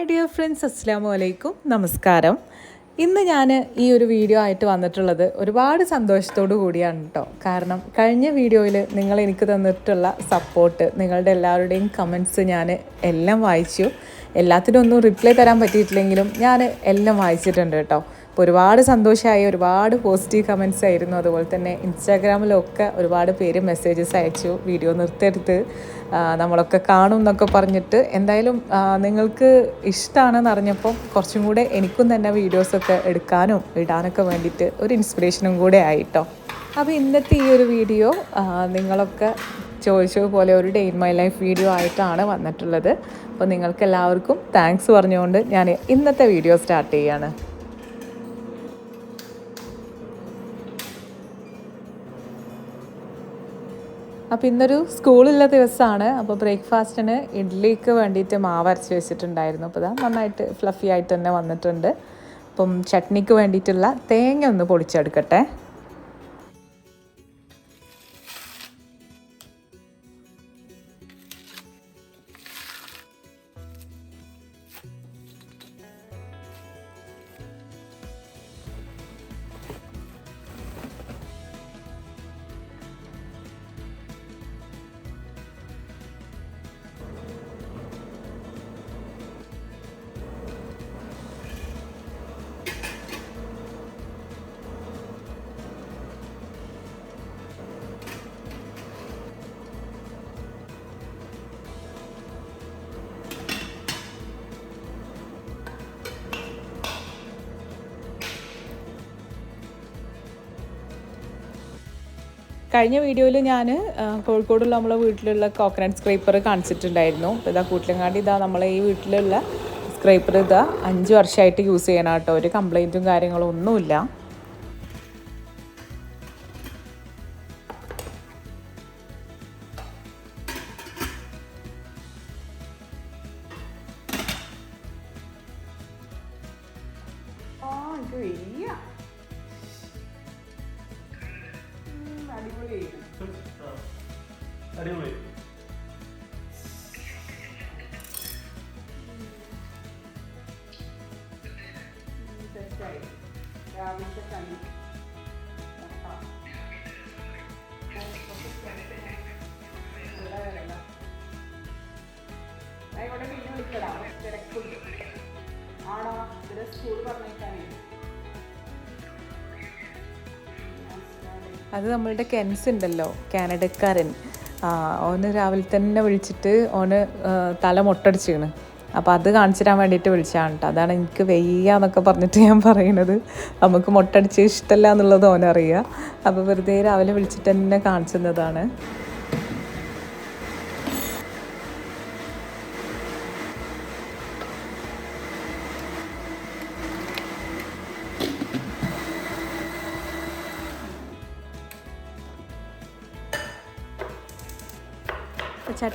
Hi dear friends അസ്സാം വലൈക്കും നമസ്കാരം. ഇന്ന് ഞാൻ ഈ ഒരു വീഡിയോ ആയിട്ട് വന്നിട്ടുള്ളത് ഒരുപാട് സന്തോഷത്തോടു കൂടിയാണ് കേട്ടോ കാരണം കഴിഞ്ഞ വീഡിയോയിൽ നിങ്ങൾ എനിക്ക് തന്നിട്ടുള്ള സപ്പോർട്ട് നിങ്ങളുടെ എല്ലാവരുടെയും കമൻസ് ഞാൻ എല്ലാം വായിച്ചു. എല്ലാത്തിനും ഒന്നും റിപ്ലൈ തരാൻ പറ്റിയിട്ടില്ലെങ്കിലും ഞാൻ എല്ലാം വായിച്ചിട്ടുണ്ട് കേട്ടോ അപ്പോൾ ഒരുപാട് സന്തോഷമായി ഒരുപാട് പോസിറ്റീവ് കമൻസ് ആയിരുന്നു. അതുപോലെ തന്നെ ഇൻസ്റ്റാഗ്രാമിലൊക്കെ ഒരുപാട് പേര് മെസ്സേജസ് അയച്ചു. വീഡിയോ നിർത്തിയെടുത്ത് നമ്മളൊക്കെ കാണും എന്നൊക്കെ പറഞ്ഞിട്ട് എന്തായാലും നിങ്ങൾക്ക് ഇഷ്ടമാണെന്ന് അറിഞ്ഞപ്പം കുറച്ചും കൂടെ എനിക്കും തന്നെ വീഡിയോസൊക്കെ എടുക്കാനും ഇടാനൊക്കെ വേണ്ടിയിട്ട് ഒരു ഇൻസ്പിറേഷനും കൂടെ ആയിട്ടോ അപ്പോൾ ഇന്നത്തെ ഈ ഒരു വീഡിയോ നിങ്ങളൊക്കെ ചോദിച്ചതുപോലെ ഒരു day in my life video ആയിട്ടാണ് വന്നിട്ടുള്ളത്. അപ്പോൾ നിങ്ങൾക്ക് എല്ലാവർക്കും താങ്ക്സ് പറഞ്ഞുകൊണ്ട് ഞാൻ ഇന്നത്തെ വീഡിയോ സ്റ്റാർട്ട് ചെയ്യാണ്. അപ്പോൾ ഇന്നൊരു സ്കൂളുള്ള ദിവസമാണ് അപ്പോൾ ബ്രേക്ക്ഫാസ്റ്റിന് ഇഡ്ഡലിക്ക് വേണ്ടിയിട്ട് മാവ് അരച്ച് വെച്ചിട്ടുണ്ടായിരുന്നു. അപ്പോൾ ഇതാ നന്നായിട്ട് ഫ്ലഫി ആയിട്ട് തന്നെ വന്നിട്ടുണ്ട്. അപ്പം ചട്നിക്ക് വേണ്ടിയിട്ടുള്ള തേങ്ങ ഒന്ന് പൊടിച്ചെടുക്കട്ടെ കഴിഞ്ഞ വീഡിയോയിൽ ഞാൻ കോഴിക്കോടുള്ള നമ്മളെ വീട്ടിലുള്ള കോക്കനട്ട് സ്ക്രൈപ്പർ കാണിച്ചിട്ടുണ്ടായിരുന്നു. അപ്പോൾ ഇതാ കൂട്ടിലങ്ങാടി ഇതാ നമ്മളെ ഈ വീട്ടിലുള്ള സ്ക്രൈപ്പർ ഇതാ അഞ്ച് വർഷമായിട്ട് യൂസ് ചെയ്യണം കേട്ടോ ഒരു കംപ്ലൈന്റും കാര്യങ്ങളും ഒന്നുമില്ല. അടിപൊളി. ആണോ അത് നമ്മളുടെ കെൻസ് ഉണ്ടല്ലോ കാനഡക്കാരൻ. ഓന് രാവിലെ തന്നെ വിളിച്ചിട്ട് ഓന് തല മൊട്ടടിച്ചിക്കണ് അപ്പോൾ അത് കാണിച്ചു തരാൻ വേണ്ടിയിട്ട് വിളിച്ചതാണ് കേട്ടോ അതാണ് എനിക്ക് വെയ്യ എന്നൊക്കെ പറഞ്ഞിട്ട് ഞാൻ പറയുന്നത് നമുക്ക് മൊട്ടടിച്ച് ഇഷ്ടമല്ല എന്നുള്ളത് ഓനറിയുക അപ്പോൾ വെറുതെ രാവിലെ വിളിച്ചിട്ട് തന്നെ കാണിച്ചു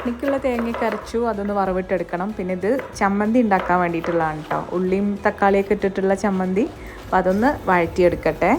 ചട്നിക്കുള്ള തേങ്ങയൊക്കെ അരച്ചു അതൊന്ന് വറവിട്ടെടുക്കണം. പിന്നെ ഇത് ചമ്മന്തി ഉണ്ടാക്കാൻ വേണ്ടിയിട്ടുള്ളതാണ് കേട്ടോ ഉള്ളിയും തക്കാളിയൊക്കെ ഇട്ടിട്ടുള്ള ചമ്മന്തി. അപ്പോൾ അതൊന്ന് വഴറ്റിയെടുക്കട്ടെ.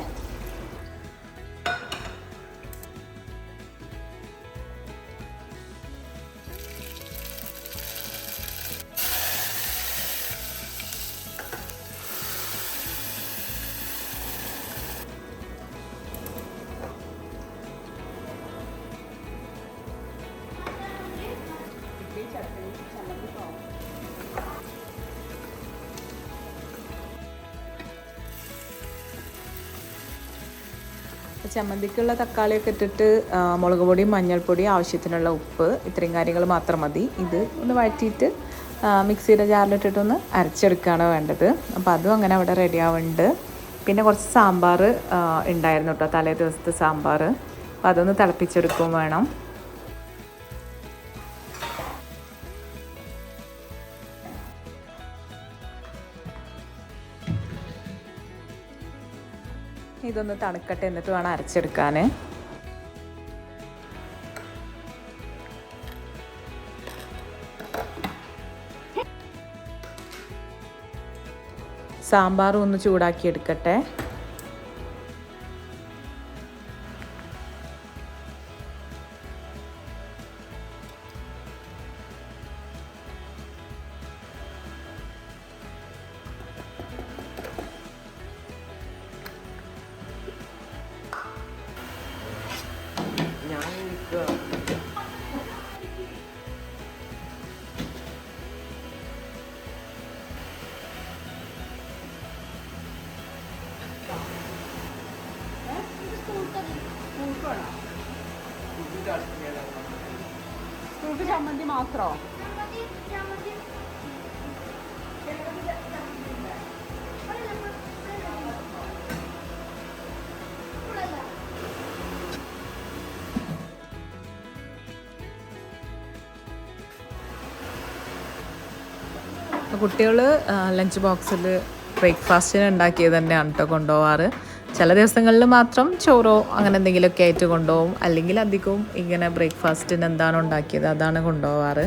അപ്പോൾ ചമ്മന്തിക്കുള്ള തക്കാളിയൊക്കെ ഇട്ടിട്ട് മുളക് പൊടിയും മഞ്ഞൾപ്പൊടി ആവശ്യത്തിനുള്ള ഉപ്പ് ഇത്രയും കാര്യങ്ങൾ മാത്രം മതി. ഇത് ഒന്ന് വഴറ്റിയിട്ട് മിക്സിയുടെ ജാറിലിട്ടിട്ടൊന്ന് അരച്ചെടുക്കുകയാണ് വേണ്ടത്. അപ്പോൾ അതും അങ്ങനെ അവിടെ റെഡി ആവുന്നുണ്ട്. പിന്നെ കുറച്ച് സാമ്പാർ ഉണ്ടായിരുന്നു കേട്ടോ തലേ ദിവസത്തെ സാമ്പാർ അപ്പോൾ അതൊന്ന് തിളപ്പിച്ചെടുക്കുകയും വേണം. ഇതൊന്ന് തണുക്കട്ടെ എന്നിട്ട് വേണം അരച്ചെടുക്കാൻ സാമ്പാറും ഒന്ന് ചൂടാക്കി എടുക്കട്ടെ. കുട്ടികൾ ലഞ്ച് ബോക്സിൽ ബ്രേക്ക്ഫാസ്റ്റിന് ഉണ്ടാക്കിയത് തന്നെയാണ് കേട്ടോ കൊണ്ടുപോവാറ്. ചില ദിവസങ്ങളിൽ മാത്രം ചോറോ അങ്ങനെ എന്തെങ്കിലുമൊക്കെ ആയിട്ട് കൊണ്ടുപോകും അല്ലെങ്കിൽ അധികവും ഇങ്ങനെ ബ്രേക്ക്ഫാസ്റ്റിന് എന്താണ് ഉണ്ടാക്കിയത് അതാണ് കൊണ്ടുപോവാറ്.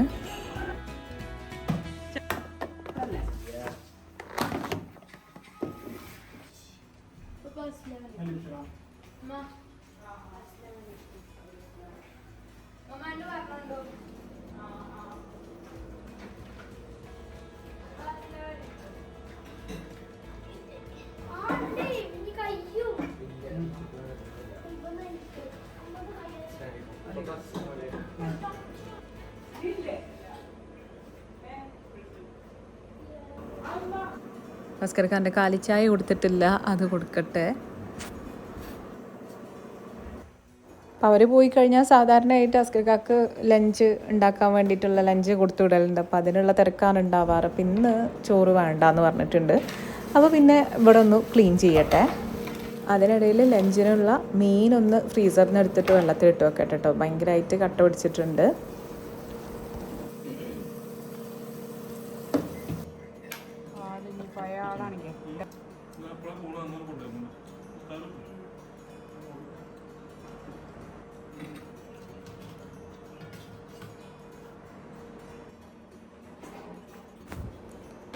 ഭാസ്കർഖാന്റെ കാലിച്ചായ കൊടുത്തിട്ടില്ല അത് കൊടുക്കട്ടെ. അപ്പോൾ അവർ പോയി കഴിഞ്ഞാൽ സാധാരണയായിട്ട് അസ്കർക്കാക്ക് ലഞ്ച് ഉണ്ടാക്കാൻ വേണ്ടിയിട്ടുള്ള ലഞ്ച് കൊടുത്തു വിടലുണ്ട്. അപ്പോൾ അതിനുള്ള തിരക്കാണ് ഉണ്ടാവാറ്. അപ്പം ഇന്ന് ചോറ് വേണ്ടാന്ന് പറഞ്ഞിട്ടുണ്ട്. അപ്പോൾ പിന്നെ ഇവിടെ ഒന്ന് ക്ലീൻ ചെയ്യട്ടെ. അതിനിടയിൽ ലഞ്ചിനുള്ള മീനൊന്ന് ഫ്രീസറിൽ നിന്ന് എടുത്തിട്ട് വെള്ളത്തിൽ വെക്കട്ടെ കേട്ടോ ഭയങ്കരമായിട്ട് കട്ട പിടിച്ചിട്ടുണ്ട്.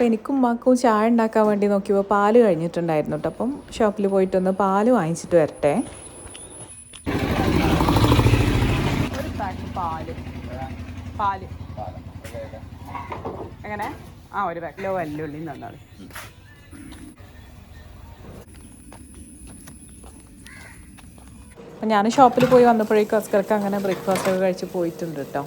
അപ്പോൾ എനിക്കും ഉമ്മാക്കും ചായ ഉണ്ടാക്കാൻ വേണ്ടി നോക്കിയപ്പോൾ പാൽ കഴിഞ്ഞിട്ടുണ്ടായിരുന്നു കേട്ടോ അപ്പം ഷോപ്പിൽ പോയിട്ടൊന്ന് പാൽ വാങ്ങിച്ചിട്ട് വരട്ടെ. എങ്ങനെ? ആ ഒരു പാക്കിലോ വല്ലുള്ളി തന്നാളി അപ്പം ഞാൻ ഷോപ്പിൽ പോയി വന്നപ്പോഴേക്കും അസ്കർക്ക് അങ്ങനെ ബ്രേക്ക്ഫാസ്റ്റ് ഒക്കെ കഴിച്ച് പോയിട്ടുണ്ട് കേട്ടോ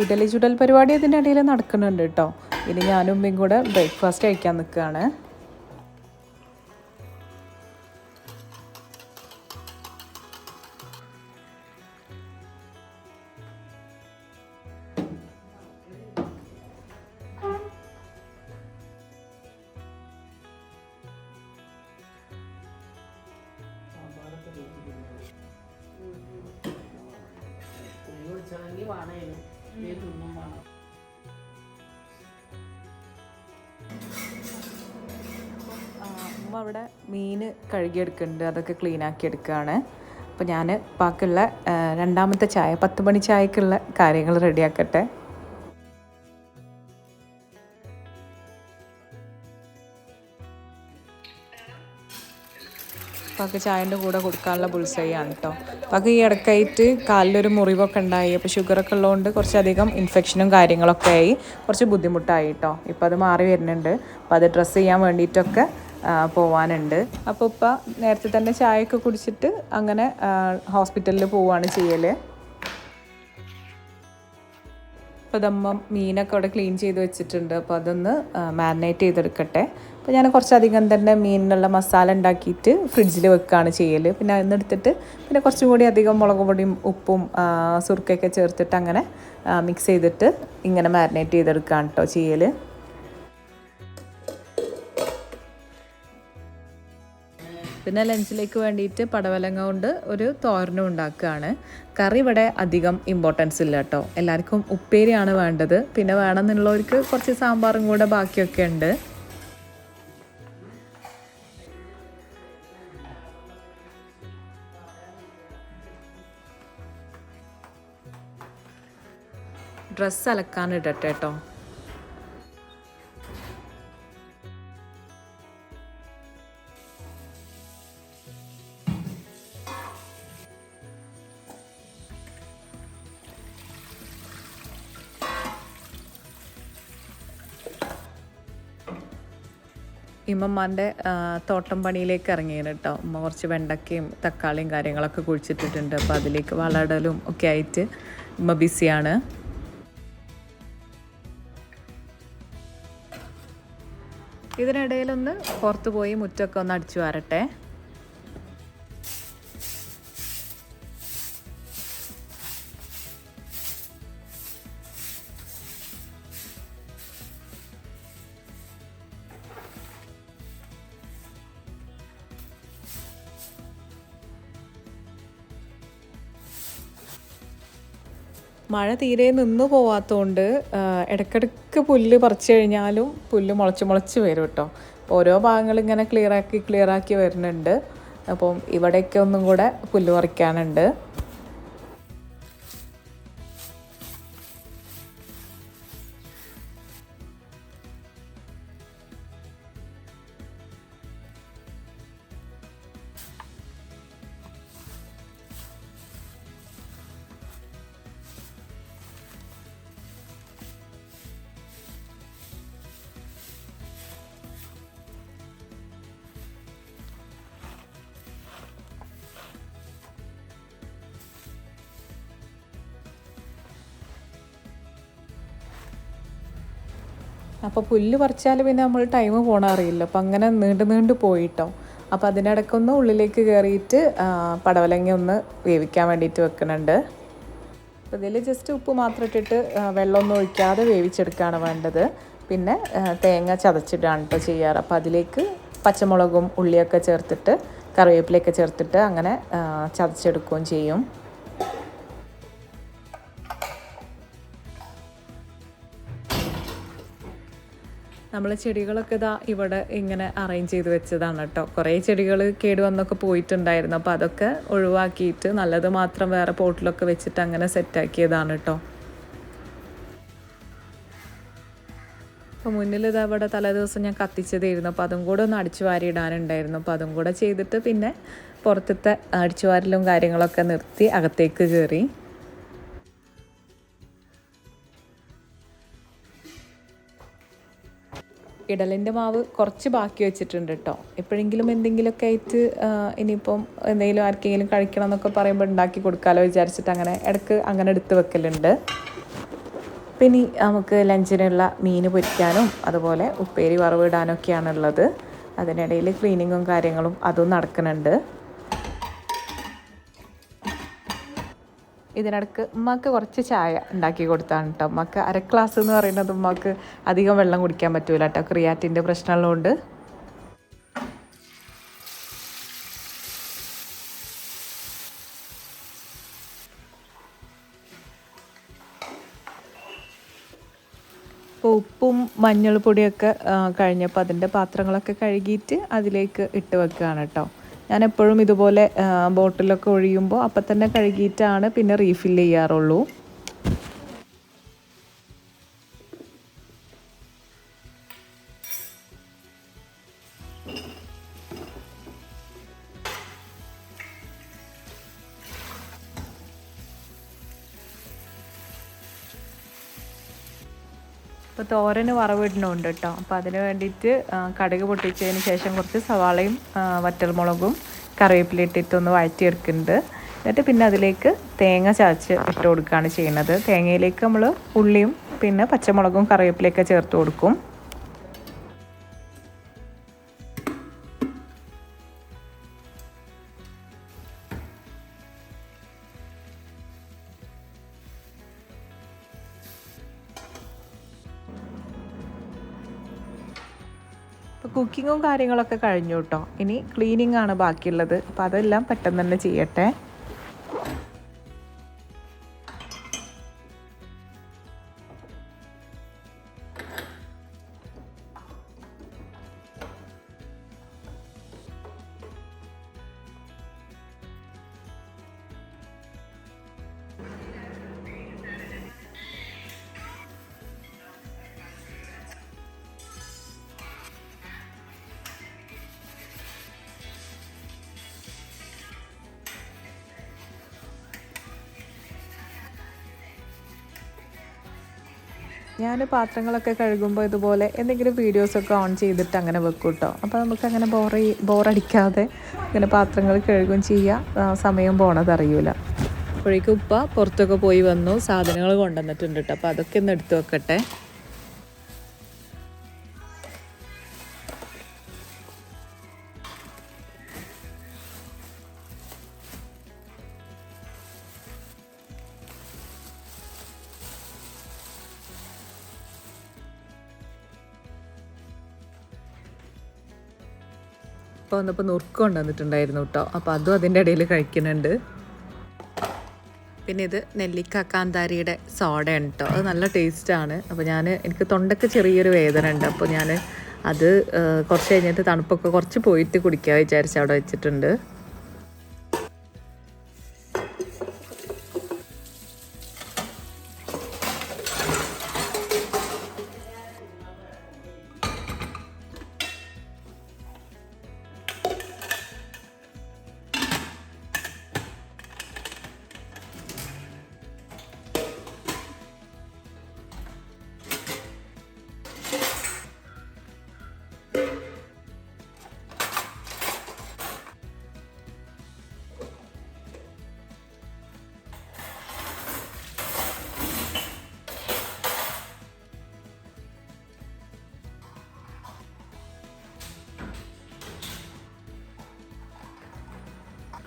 ഇഡലി ചുടൽ പരിപാടി ഇതിന്റെ ഇടയിൽ നടക്കുന്നുണ്ട് കേട്ടോ. ഇനി ഞാനും ഉമ്മയും കൂടെ ബ്രേക്ക്ഫാസ്റ്റ് കഴിക്കാൻ നിൽക്കുകയാണ്. കഴുകിയെടുക്കുന്നുണ്ട്. അതൊക്കെ ക്ലീൻ ആക്കി എടുക്കുകയാണ്. അപ്പോൾ ഞാൻ ബാക്കിയുള്ള രണ്ടാമത്തെ ചായ പത്ത് മണി ചായക്കുള്ള കാര്യങ്ങൾ റെഡിയാക്കട്ടെ പാക്ക് ചായന്റെ കൂടെ കൊടുക്കാനുള്ള ബുൾസൈയാണ് കേട്ടോ പാക്ക് ഈ ഇടയ്ക്കായിട്ട് കാലിലൊരു മുറിവൊക്കെ ഉണ്ടായി. അപ്പോൾ ഷുഗറൊക്കെ ഉള്ളതുകൊണ്ട് കുറച്ചധികം ഇൻഫെക്ഷനും കാര്യങ്ങളൊക്കെ ആയി. കുറച്ച് ബുദ്ധിമുട്ടായി കേട്ടോ ഇപ്പോൾ അത് മാറി വരുന്നുണ്ട്. അപ്പോൾ അത് ഡ്രസ്സ് ചെയ്യാൻ വേണ്ടിയിട്ടൊക്കെ പോവാനുണ്ട്. അപ്പോൾ ഇപ്പം നേരത്തെ തന്നെ ചായയൊക്കെ കുടിച്ചിട്ട് അങ്ങനെ ഹോസ്പിറ്റലിൽ പോവുകയാണ് ചെയ്യൽ അപ്പോൾ ഇതമ്മ മീനൊക്കെ അവിടെ ക്ലീൻ ചെയ്ത് വെച്ചിട്ടുണ്ട്. അപ്പോൾ അതൊന്ന് മാരിനേറ്റ് ചെയ്തെടുക്കട്ടെ. അപ്പോൾ ഞാൻ കുറച്ചധികം തന്നെ മീനിനുള്ള മസാല ഉണ്ടാക്കിയിട്ട് ഫ്രിഡ്ജിൽ വെക്കുകയാണ് ചെയ്യൽ പിന്നെ അതിനെടുത്തിട്ട് പിന്നെ കുറച്ചും കൂടി അധികം മുളക് പൊടിയും ഉപ്പും സുർക്കയൊക്കെ ചേർത്തിട്ട് അങ്ങനെ മിക്സ് ചെയ്തിട്ട് ഇങ്ങനെ മാരിനേറ്റ് ചെയ്തെടുക്കുകയാണ് കേട്ടോ ചെയ്യൽ പിന്നെ ലഞ്ചിലേക്ക് വേണ്ടിയിട്ട് പടവലങ്ങ കൊണ്ട് ഒരു തോരനും ഉണ്ടാക്കുകയാണ്. കറി ഇവിടെ അധികം ഇമ്പോർട്ടൻസ് ഇല്ല കേട്ടോ. എല്ലാവർക്കും ഉപ്പേരിയാണ് വേണ്ടത്. പിന്നെ വേണമെന്നുള്ളവർക്ക് കുറച്ച് സാമ്പാറും കൂടെ ബാക്കിയൊക്കെ ഉണ്ട്. ഡ്രസ്സ് അലക്കാൻ ഇടട്ടെ കേട്ടോ. ഇമ്മമ്മാന്റെ തോട്ടം പണിയിലേക്ക് ഇറങ്ങിയാണ് കേട്ടോ. ഉമ്മ കുറച്ച് വെണ്ടക്കയും തക്കാളിയും കാര്യങ്ങളൊക്കെ കുഴിച്ചിട്ടിട്ടുണ്ട്. അപ്പോൾ അതിലേക്ക് വളടലും ഒക്കെ ആയിട്ട് ഉമ്മ ബിസിയാണ്. ഇതിനിടയിലൊന്ന് പുറത്ത് പോയി മുറ്റമൊക്കെ ഒന്ന് അടിച്ചു വരട്ടെ. മഴ തീരെ നിന്നു പോവാത്തതുകൊണ്ട് ഇടയ്ക്കിടയ്ക്ക് പുല്ല് പറിച്ചു കഴിഞ്ഞാലും പുല്ല് മുളച്ച് മുളച്ച് വരും കേട്ടോ ഓരോ ഭാഗങ്ങൾ ഇങ്ങനെ ക്ലിയറാക്കി ക്ലിയറാക്കി വരുന്നുണ്ട്. അപ്പം ഇവിടെയൊക്കെ ഒന്നും കൂടെ പുല്ല് പറിക്കാനുണ്ട്. അപ്പോൾ പുല്ല് പറിച്ചാൽ പിന്നെ നമ്മൾ ടൈം പോണ അറിയില്ല. അപ്പം അങ്ങനെ നീണ്ട് നീണ്ട് പോയിട്ടോ. അപ്പോൾ അതിനിടയ്ക്കൊന്ന് ഉള്ളിലേക്ക് കയറിയിട്ട് പടവലങ്ങ ഒന്ന് വേവിക്കാൻ വേണ്ടിയിട്ട് വെക്കുന്നുണ്ട് അപ്പോൾ ഇതിൽ ജസ്റ്റ് ഉപ്പ് മാത്രം ഇട്ടിട്ട് വെള്ളമൊന്നും ഒഴിക്കാതെ വേവിച്ചെടുക്കുകയാണ് വേണ്ടത്. പിന്നെ തേങ്ങ ചതച്ചിട്ടാണ് കേട്ടോ ചെയ്യാറ്. അപ്പോൾ അതിലേക്ക് പച്ചമുളകും ഉള്ളിയൊക്കെ ചേർത്തിട്ട് കറിവേപ്പിലയൊക്കെ ചേർത്തിട്ട് അങ്ങനെ ചതച്ചെടുക്കുകയും ചെയ്യും. നമ്മൾ ചെടികളൊക്കെ ഇതാ ഇവിടെ ഇങ്ങനെ അറേഞ്ച് ചെയ്ത് വെച്ചതാണ് കേട്ടോ. കുറേ ചെടികൾ കേടുവന്നൊക്കെ പോയിട്ടുണ്ടായിരുന്നു. അപ്പോൾ അതൊക്കെ ഒഴിവാക്കിയിട്ട് നല്ലത് മാത്രം വേറെ പോട്ടിലൊക്കെ വെച്ചിട്ട് അങ്ങനെ സെറ്റാക്കിയതാണ് കേട്ടോ. അപ്പോൾ മുന്നിൽ ഇതാ തലേ തലേദിവസം ഞാൻ കത്തിച്ചതായിരുന്നു. അപ്പോൾ അതും കൂടെ ഒന്ന് അടിച്ചു വാരി ഇടാനുണ്ടായിരുന്നു. അപ്പോൾ അതും കൂടെ ചെയ്തിട്ട് പിന്നെ പുറത്തത്തെ അടിച്ചു വാരലും കാര്യങ്ങളൊക്കെ നിർത്തി അകത്തേക്ക് കയറി. ഇഡലിന്റെ മാവ് കുറച്ച് ബാക്കി വെച്ചിട്ടുണ്ട് കേട്ടോ. എപ്പോഴെങ്കിലും എന്തെങ്കിലുമൊക്കെ ആയിട്ട് ഇനിയിപ്പം എന്തെങ്കിലും ആർക്കെങ്കിലും കഴിക്കണം എന്നൊക്കെ പറയുമ്പോൾ ഉണ്ടാക്കി കൊടുക്കാമല്ലോ വിചാരിച്ചിട്ട് അങ്ങനെ ഇടയ്ക്ക് അങ്ങനെ എടുത്ത് വെക്കലുണ്ട്. പിന്നെ നമുക്ക് ലഞ്ചിനുള്ള മീൻ പൊരിക്കാനും അതുപോലെ ഉപ്പേരി വറവിടാനൊക്കെയാണുള്ളത് അതിനിടയിൽ ക്ലീനിങ്ങും കാര്യങ്ങളും അതും നടക്കുന്നുണ്ട്. ഇതിനിടക്ക് ഉമ്മക്ക് കുറച്ച് ചായ ഉണ്ടാക്കി കൊടുത്താണ് കേട്ടോ ഉമ്മക്ക് അര ഗ്ലാസ് എന്ന് പറയുന്നത് ഉമ്മക്ക് അധികം വെള്ളം കുടിക്കാൻ പറ്റൂല കേട്ടോ ക്രിയാറ്റിന്റെ പ്രശ്നമുള്ളതുകൊണ്ട്. അപ്പോൾ ഉപ്പും മഞ്ഞൾപ്പൊടിയൊക്കെ കഴിഞ്ഞപ്പോൾ അതിന്റെ പാത്രങ്ങളൊക്കെ കഴുകിയിട്ട് അതിലേക്ക് ഇട്ട് വെക്കുകയാണ് കേട്ടോ ഞാൻ എപ്പോഴും ഇതുപോലെ ബോട്ടിലൊക്കെ ഒഴിയുമ്പോൾ അപ്പം തന്നെ കഴുകിയിട്ടാണ് പിന്നെ റീഫിൽ ചെയ്യാറുള്ളൂ. തോരന് വറവിടണമുണ്ട് കേട്ടോ. അപ്പോൾ അതിന് വേണ്ടിയിട്ട് കടുക് പൊട്ടിച്ചതിന് ശേഷം കുറച്ച് സവാളയും വറ്റൽമുളകും കറിവേപ്പില ഇട്ടിട്ടൊന്ന് വഴറ്റിയെടുക്കുന്നുണ്ട്. എന്നിട്ട് പിന്നെ അതിലേക്ക് തേങ്ങ ചതച്ച് ഇട്ട് കൊടുക്കുകയാണ് ചെയ്യുന്നത്. തേങ്ങയിലേക്ക് നമ്മൾ ഉള്ളിയും പിന്നെ പച്ചമുളകും കറിവേപ്പിലയൊക്കെ ചേർത്ത് കൊടുക്കും. ഇപ്പോൾ കുക്കിങ്ങും കാര്യങ്ങളൊക്കെ കഴിഞ്ഞു കേട്ടോ ഇനി ക്ലീനിങ് ആണ് ബാക്കിയുള്ളത്. അപ്പോൾ അതെല്ലാം പെട്ടെന്ന് തന്നെ ചെയ്യട്ടെ. ഞാൻ പാത്രങ്ങളൊക്കെ കഴുകുമ്പോൾ ഇതുപോലെ എന്തെങ്കിലും വീഡിയോസൊക്കെ ഓൺ ചെയ്തിട്ട് അങ്ങനെ വെക്കും കേട്ടോ അപ്പോൾ നമുക്ക് അങ്ങനെ ബോർ ബോറടിക്കാതെ ഇങ്ങനെ പാത്രങ്ങൾ കഴുകും ചെയ്യുക സമയം പോണത് അറിയൂല. അപ്പോഴേക്കും ഉപ്പ പുറത്തൊക്കെ പോയി വന്നു സാധനങ്ങൾ കൊണ്ടുവന്നിട്ടുണ്ട് കേട്ടോ അപ്പോൾ അതൊക്കെ ഒന്ന് എടുത്തു വെക്കട്ടെ. ഇപ്പോൾ വന്നപ്പോൾ നുറുക്ക് കൊണ്ടുവന്നിട്ടുണ്ടായിരുന്നു കേട്ടോ. അപ്പോൾ അതും അതിന്റെ ഇടയിൽ കഴിക്കുന്നുണ്ട്. പിന്നെ ഇത് നെല്ലിക്ക കാന്താരിയുടെ സോഡയാണ് കേട്ടോ. അത് നല്ല ടേസ്റ്റാണ് അപ്പോൾ ഞാൻ എനിക്ക് തൊണ്ടയ്ക്ക് ചെറിയൊരു വേദന ഉണ്ട്. അപ്പോൾ ഞാൻ അത് കുറച്ച് കഴിഞ്ഞിട്ട് തണുപ്പൊക്കെ കുറച്ച് പോയിട്ട് കുടിക്കാൻ വിചാരിച്ച് അവിടെ വെച്ചിട്ടുണ്ട്.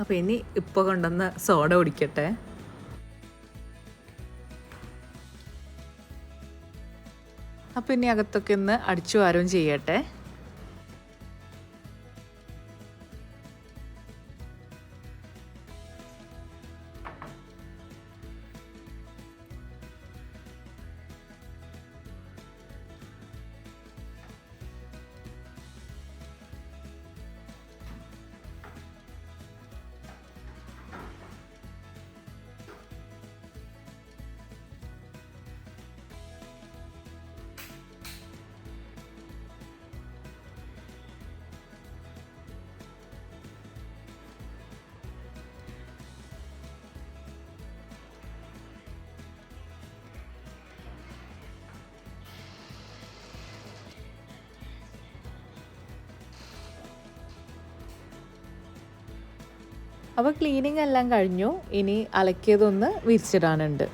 അപ്പോൾ ഇനി ഇപ്പോൾ കൊണ്ടുവന്ന സോഡ കുടിക്കട്ടെ. അപ്പോൾ ഇനി അകത്തൊക്കെ ഒന്ന് അടിച്ചു വാരുകയും ചെയ്യട്ടെ. അപ്പോൾ ക്ലീനിങ് എല്ലാം കഴിഞ്ഞു. ഇനി അലക്കിയതൊന്ന് വിരിച്ചിടാനുണ്ട്.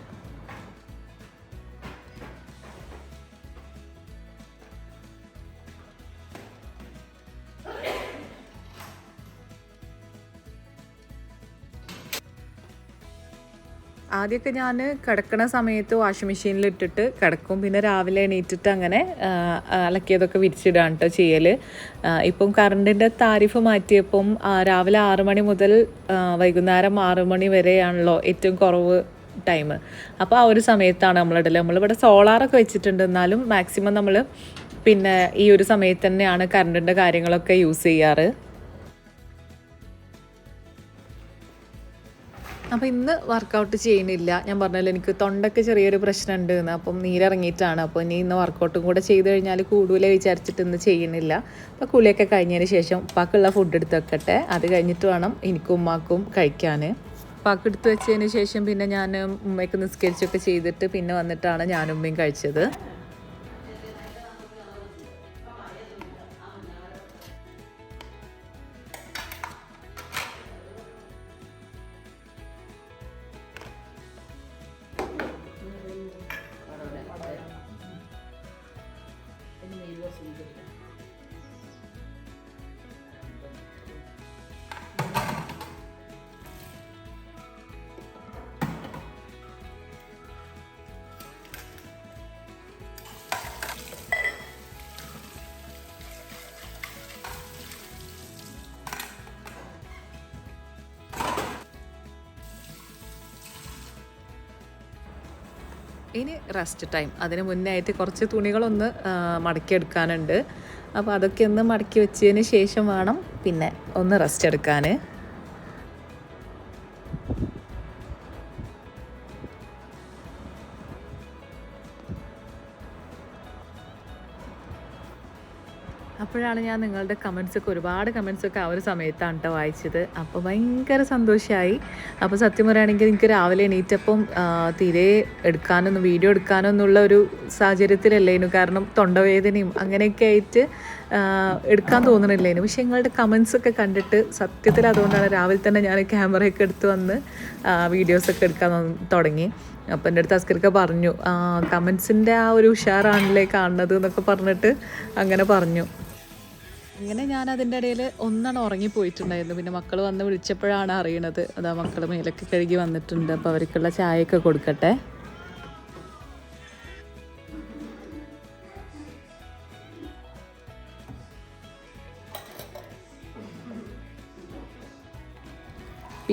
ആദ്യമൊക്കെ ഞാൻ കിടക്കണ സമയത്ത് വാഷിംഗ് മെഷീനിൽ ഇട്ടിട്ട് കിടക്കും. പിന്നെ രാവിലെ എണീറ്റിട്ട് അങ്ങനെ അലക്കിയതൊക്കെ വിരിച്ചിടാണ് കേട്ടോ ചെയ്യൽ ഇപ്പം കറണ്ടിന്റെ താരിഫ് മാറ്റിയപ്പം രാവിലെ ആറ് മണി മുതൽ വൈകുന്നേരം ആറ് മണി വരെയാണല്ലോ ഏറ്റവും കുറവ് ടൈം. അപ്പോൾ ആ ഒരു സമയത്താണ് നമ്മളിടൽ നമ്മളിവിടെ സോളാറൊക്കെ വെച്ചിട്ടുണ്ട്. എന്നാലും മാക്സിമം നമ്മൾ പിന്നെ ഈ ഒരു സമയത്ത് തന്നെയാണ് കറണ്ടിന്റെ കാര്യങ്ങളൊക്കെ യൂസ് ചെയ്യാറ്. അപ്പോൾ ഇന്ന് വർക്കൗട്ട് ചെയ്യണില്ല ഞാൻ പറഞ്ഞല്ലോ എനിക്ക് തൊണ്ടയ്ക്ക് ചെറിയൊരു പ്രശ്നമുണ്ട് എന്ന് അപ്പം നീരിറങ്ങിയിട്ടാണ്. അപ്പോൾ ഇനി ഇന്ന് വർക്കൗട്ടും കൂടെ ചെയ്ത് കഴിഞ്ഞാൽ കൂടുതലേ വിചാരിച്ചിട്ട് ഇന്ന് ചെയ്യണില്ല അപ്പോൾ കുളിയൊക്കെ കഴിഞ്ഞതിന് ശേഷം ഉപ്പാക്കുള്ള ഫുഡ് എടുത്ത് വെക്കട്ടെ. അത് കഴിഞ്ഞിട്ട് വേണം എനിക്കും ഉമ്മാക്കും കഴിക്കാൻ ഉപ്പാക്ക് എടുത്ത് വെച്ചതിന് ശേഷം പിന്നെ ഞാൻ ഉമ്മയ്ക്ക് നിസ്കരിച്ചൊക്കെ ചെയ്തിട്ട് പിന്നെ വന്നിട്ടാണ് ഞാനും ഉമ്മയും കഴിച്ചത്. ഇനി റെസ്റ്റ് ടൈം അതിന് മുന്നായിട്ട് കുറച്ച് തുണികളൊന്ന് മടക്കിയെടുക്കാനുണ്ട്. അപ്പോൾ അതൊക്കെ ഒന്ന് മടക്കി വെച്ചതിന് ശേഷം വേണം പിന്നെ ഒന്ന് റെസ്റ്റ് എടുക്കാൻ അപ്പോഴാണ് ഞാൻ നിങ്ങളുടെ കമൻസ് ഒക്കെ ഒരുപാട് കമൻസ് ഒക്കെ ആ ഒരു സമയത്താണ് കേട്ടോ വായിച്ചത്. അപ്പോൾ ഭയങ്കര സന്തോഷമായി അപ്പോൾ സത്യം പറയുകയാണെങ്കിൽ എനിക്ക് രാവിലെ എണീറ്റപ്പം തീരെ എടുക്കാനൊന്നും വീഡിയോ എടുക്കാനൊന്നുള്ള ഒരു സാഹചര്യത്തിലല്ലേനു. കാരണം തൊണ്ടവേദനയും അങ്ങനെയൊക്കെ ആയിട്ട് എടുക്കാൻ തോന്നണില്ലേനു. പക്ഷേ നിങ്ങളുടെ കമൻസ് ഒക്കെ കണ്ടിട്ട് സത്യത്തിൽ അതുകൊണ്ടാണ് രാവിലെ തന്നെ ഞാൻ ക്യാമറയൊക്കെ എടുത്ത് വന്ന് വീഡിയോസൊക്കെ എടുക്കാൻ തുടങ്ങി. അപ്പം എന്റെ അടുത്ത് അസ്കർക്ക് പറഞ്ഞു കമൻസിന്റെ ആ ഒരു ഉഷാറാണല്ലേ കാണുന്നത് എന്നൊക്കെ പറഞ്ഞിട്ട് അങ്ങനെ പറഞ്ഞു. അങ്ങനെ ഞാൻ അതിന്റെ ഇടയിൽ ഒന്നാണ് ഉറങ്ങിപ്പോയിട്ടുണ്ടായിരുന്നു. പിന്നെ മക്കൾ വന്ന് വിളിച്ചപ്പോഴാണ് അറിയണത്. അതാ മക്കൾ മേലൊക്കെ കഴുകി വന്നിട്ടുണ്ട്. അപ്പോൾ അവർക്കുള്ള ചായയൊക്കെ കൊടുക്കട്ടെ.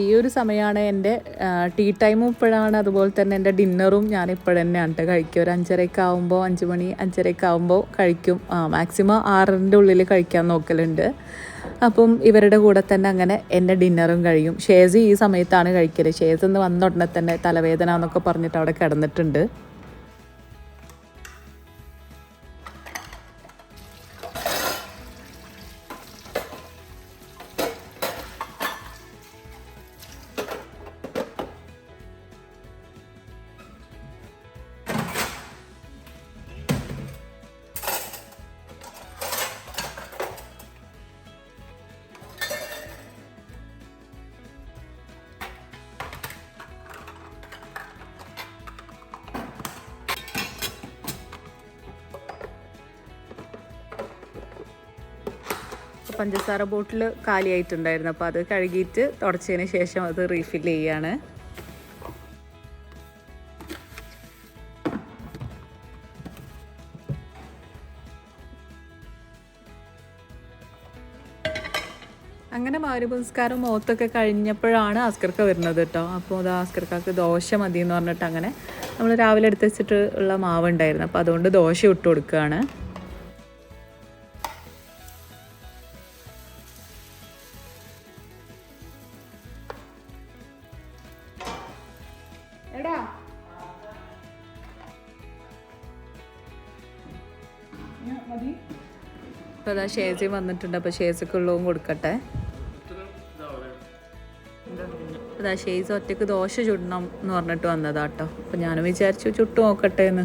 ഈ ഒരു സമയമാണ് എന്റെ ടീ ടൈമും ഇപ്പോഴാണ്. അതുപോലെ തന്നെ എന്റെ ഡിന്നറും ഞാൻ ഇപ്പോഴന്നെയാണ് കേട്ടോ കഴിക്കുക. ഒരു അഞ്ചരയൊക്കെ ആകുമ്പോൾ അഞ്ച് മണി അഞ്ചരയൊക്കെ ആകുമ്പോൾ കഴിക്കും. മാക്സിമം ആറിന്റെ ഉള്ളിൽ കഴിക്കാൻ നോക്കലുണ്ട്. അപ്പം ഇവരുടെ കൂടെ തന്നെ അങ്ങനെ എന്റെ ഡിന്നറും കഴിയും. ഷേസ് ഈ സമയത്താണ് കഴിക്കൽ ഷേസ് എന്ന് വന്ന ഉടനെ തന്നെ തലവേദന എന്നൊക്കെ പറഞ്ഞിട്ട് അവിടെ കിടന്നിട്ടുണ്ട്. പഞ്ചസാര ബോട്ടിൽ കാലിയായിട്ടുണ്ടായിരുന്നു. അപ്പോൾ അത് കഴുകിയിട്ട് തുടച്ചതിന് ശേഷം അത് റീഫിൽ ചെയ്യാണ്. അങ്ങനെ മാരുപുസ്കാരം മുഖത്തൊക്കെ കഴിഞ്ഞപ്പോഴാണ് ആസ്കർക്ക വരുന്നത് കേട്ടോ. അപ്പോൾ അത് ആസ്കർക്കാർക്ക് ദോശ മതി എന്ന് പറഞ്ഞിട്ട് അങ്ങനെ നമ്മൾ രാവിലെ എടുത്ത് വെച്ചിട്ട് ഉള്ള മാവ് ഉണ്ടായിരുന്നു അപ്പോൾ അതുകൊണ്ട് ദോശ ഇട്ട് കൊടുക്കുകയാണ്. അതാ ഷേസി വന്നിട്ടുണ്ട് അപ്പോൾ ഷേസിക്കുള്ളതും കൊടുക്കട്ടെ. അതാ ഷേസ് ഒറ്റയ്ക്ക് ദോശ ചുടണം എന്ന് പറഞ്ഞിട്ട് വന്നതാട്ടോ. അപ്പോൾ ഞാനും വിചാരിച്ചു ചുട്ടു നോക്കട്ടെ എന്ന്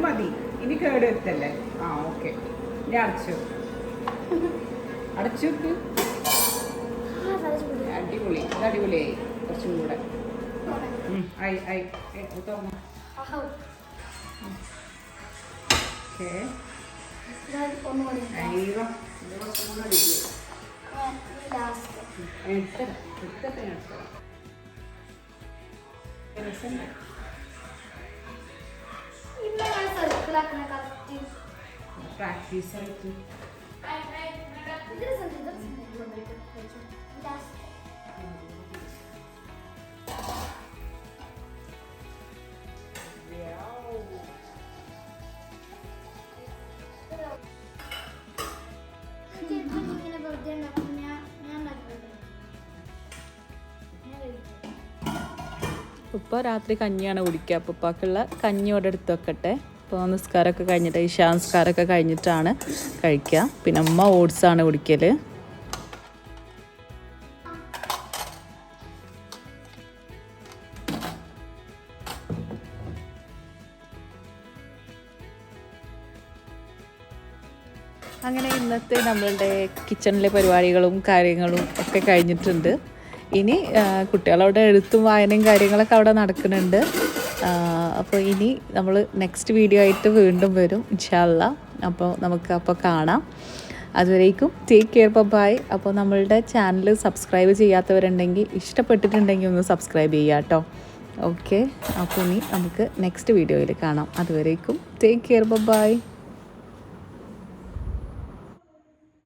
മതി. ഇനി കേട് വരുത്തല്ലേ? ആ ഓക്കെ. ഇനി അടച്ചു. അടച്ചു വെക്ക്. അടിപൊളി. ഇത് അടിപൊളിയായി. കുറച്ചും കൂടെ. ആയി ആയി. ഓക്കേ. എടുത്തരാം, എടുത്തിട്ട് ഞാൻ പ്രാക്ടീസ് ആയിട്ട്. ഉപ്പ രാത്രി കഞ്ഞിയാണ് കുടിക്കുക. അപ്പോൾ ഉപ്പാക്കുള്ള കഞ്ഞി ഇവിടെ എടുത്ത് വെക്കട്ടെ. ഇപ്പോൾ നിസ്കാരമൊക്കെ കഴിഞ്ഞിട്ട് ഇഷാ നിസ്കാരമൊക്കെ കഴിഞ്ഞിട്ടാണ് കഴിക്കുക. പിന്നെ അമ്മ ഓട്സാണ് കുടിക്കൽ അങ്ങനെ ഇന്നത്തെ നമ്മളുടെ കിച്ചണിലെ പരിപാടികളും കാര്യങ്ങളും ഒക്കെ കഴിഞ്ഞിട്ടുണ്ട്. ഇനി കുട്ടികളവിടെ എഴുത്തും വായനയും കാര്യങ്ങളൊക്കെ അവിടെ നടക്കുന്നുണ്ട്. അപ്പോൾ ഇനി നമ്മൾ നെക്സ്റ്റ് വീഡിയോ ആയിട്ട് വീണ്ടും വരും ഇൻഷാല്ല അപ്പോൾ നമുക്ക് അപ്പോൾ കാണാം. അതുവരേക്കും ടേക്ക് കെയർ ബൈ അപ്പോൾ നമ്മളുടെ ചാനൽ സബ്സ്ക്രൈബ് ചെയ്യാത്തവരുണ്ടെങ്കിൽ ഇഷ്ടപ്പെട്ടിട്ടുണ്ടെങ്കിൽ ഒന്ന് സബ്സ്ക്രൈബ് ചെയ്യുക കേട്ടോ. ഓക്കെ അപ്പോൾ ഇനി നമുക്ക് നെക്സ്റ്റ് വീഡിയോയിൽ കാണാം. അതുവരേക്കും ടേക്ക് കെയർ ബൈ